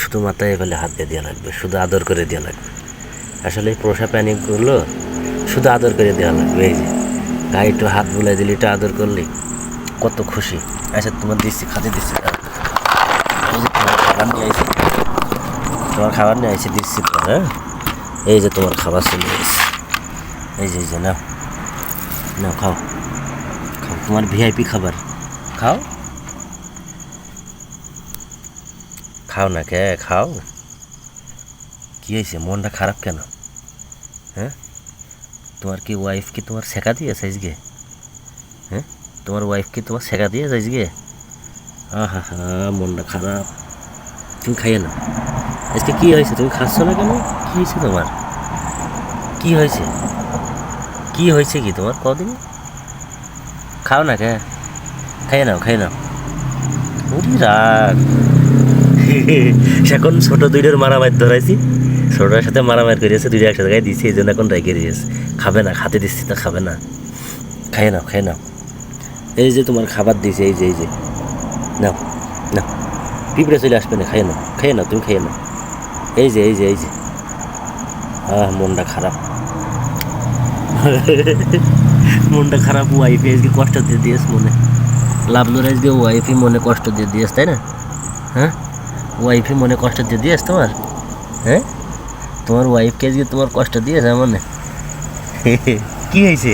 শুধু মাথায় এবেলে হাত দিয়ে দেওয়া লাগবে, শুধু আদর করে দেওয়া লাগবে। আসলে পোষা প্রাণীগুলো শুধু আদর করে দেওয়া লাগবে, এই যে। গায়ে একটু হাত বুলাই দিলে একটু আদর করলে কত খুশি। আচ্ছা তোমার দিচ্ছি খাতে দিচ্ছি খাবার নিয়ে আইছি, তোমার খাবার নিয়ে আইছি, দিচ্ছি তোমার হ্যাঁ? এই যে তোমার খাবার চলে এসেছে। এই যে এই যে, নাও। নাও, খাও। খাও, তোমার ভিআইপি খাবার। খাও? খাও না কে? খাও। কি হয়েছে? মনটা খারাপ কেন? হ্যাঁ? তোমার কি ওয়াইফ কি তোমার শেখা দিয়ে দিয়েছে আজকে? হ্যাঁ? তোমার ওয়াইফ কি তোমার শেখা দিয়েছে আজকে? আহা, হা, মনটা খারাপ। তুমি খাইয়ে না আজকে কি হয়েছে? তুমি খাচ্ছ না কেন? কি হয়েছে তোমার? কি হয়েছে? কি হয়েছে কি তোমার কদিন? খাও না কে? খাইয়ে নাও খাইয়ে নাও। রাগ। এখন ছোট দুইটার মারামার ধরাইছি। ছোটটার সাথে মারামার করেছে দুইটা একসাথে গায়ে দিয়েছি এই জন্য এখন রেখে দিয়েছে খাবে না খাতে দিচ্ছি তো খাবে না। খাইয়ে নাও খাইয়ে নাও। এই যে তোমার খাবার দিয়েছে, এই যে এই যে। নাও নাও। পিঁপড়ে চলে আসবে না, খাইয়ে নাও খাইয়ে নাও, তুমি খেয়ে নাও। এই যে এই যে এই যে। আহ, মনটা খারাপ। মনটা খারাপ ওয়াইফে আজকে কষ্ট দিয়ে দিয়েছ মনে। লাভ লাভলোর আজকে ওয়াইফই মনে কষ্ট দিয়ে দিয়েছ, তাই না? হ্যাঁ? ওয়াইফই মনে কষ্ট দিয়ে দিয়েছ তোমার? হ্যাঁ? তোমার ওয়াইফকে আজকে তোমার কষ্ট দিয়েছে মনে? কি হয়েছে?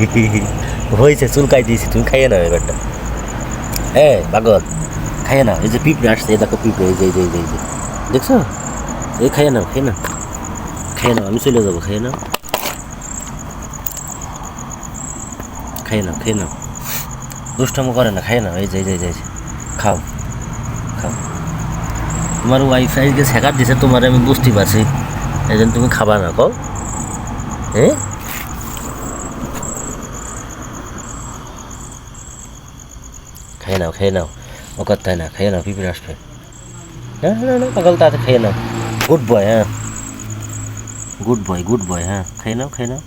হয়েছে চুলকাই দিয়েছি তুমি খাইয়ে নাও এবারটা। হ্যাঁ পাগল খাইয়ে নাও। এই যে পিঁপড়ে আসছে দেখো পিঁপড়ে এই যে এই যে এই যে, দেখছ? এই খাইয়ে নাও খাইয়ে নাও। খাইয়ে নাও আমি চলে যাব খাইয়ে নাও। খাইয়ে নাও খেয়ে নাও। দুষ্টমো করে না খাইয়ে নাও। এই যে এই যে এই যে, খাও। তোমার ওয়াইফাই যে শেখার দিছে, তোমার আমি বুঝতে পারছি। এই তুমি খাবা না, কও। হ্যাঁ খেয়ে নাও খেয়ে নাও। ও করতে না, খেয়ে নাও, পিঁপড়ে আসবে। না না না, পাগল তাতে খেয়ে নাও। গুড বয় হ্যাঁ। গুড বয় গুড বয় হ্যাঁ। খেয়ে নাও খেয়ে নাও।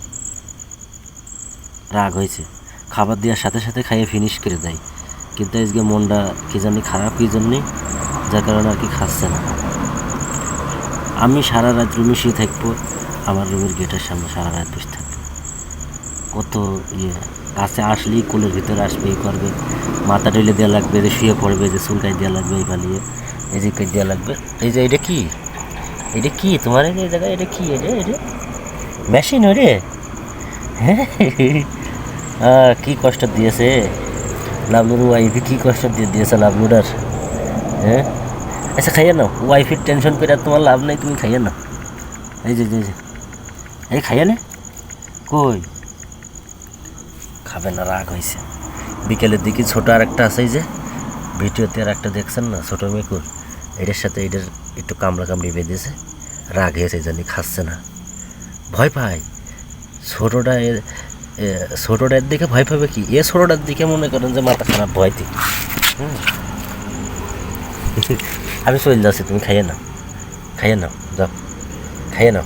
রাগ হয়েছে। খাবার দেওয়ার সাথে সাথে খাইয়ে ফিনিশ করে দেয়। কিন্তু আজকে মনটা কি জানি খারাপ, কি জন্যে যার কারণে আর কি খাচ্ছে না। আমি সারা রাত রুমে শুয়ে থাকব, আমার রুমের গেটের সামনে সারা রাত বসে থাকব। কত ইয়ে কাছে আসলেই কোলের ভিতরে আসবে এই করবে, মাথা ঢেলে দেওয়া লাগবে, যে শুয়ে পড়বে, যে চুলকাই দেওয়া লাগবে, এই পালিয়ে, এই যে দেওয়া লাগবে। এই যে এটা কি? এটা কি? তোমার এই জায়গায় এটা কি? এটা এটা? মেশিন ওরে হ্যাঁ? কি কষ্ট দিয়েছে? লাভলুর ওয়াইফি কী কষ্ট দিয়ে দিয়েছে লাভলুরার হ্যাঁ? আচ্ছা খাইয়ে নাও। ওয়াইফের টেনশন করে তোমার লাভ নেই, তুমি খাইয়ে নাও। এই যে যে। এই খাইয়ে নে। কই? খাবে না, রাগ হয়েছে বিকেলের দিকে ছোটো আর একটা আছে যে। ভিডিওতে আর একটা দেখছেন না? ছোট মেকুর এটার সাথে এটার একটু কামড়া কামড়ি বেঁধেছে। রাগ হয়েছে জানি, খাচ্ছে না। ভয় পায়। ছোটোটা এ, ছোটোটার দিকে ভয় পাবে কি? এ ছোটোটার দিকে মনে করেন যে মাথা খারাপ, ভয় দিই। হুম। আমি চলে যাচ্ছি তুমি খাইয়ে নাও খাইয়ে নাও যাও খাইয়ে নাও।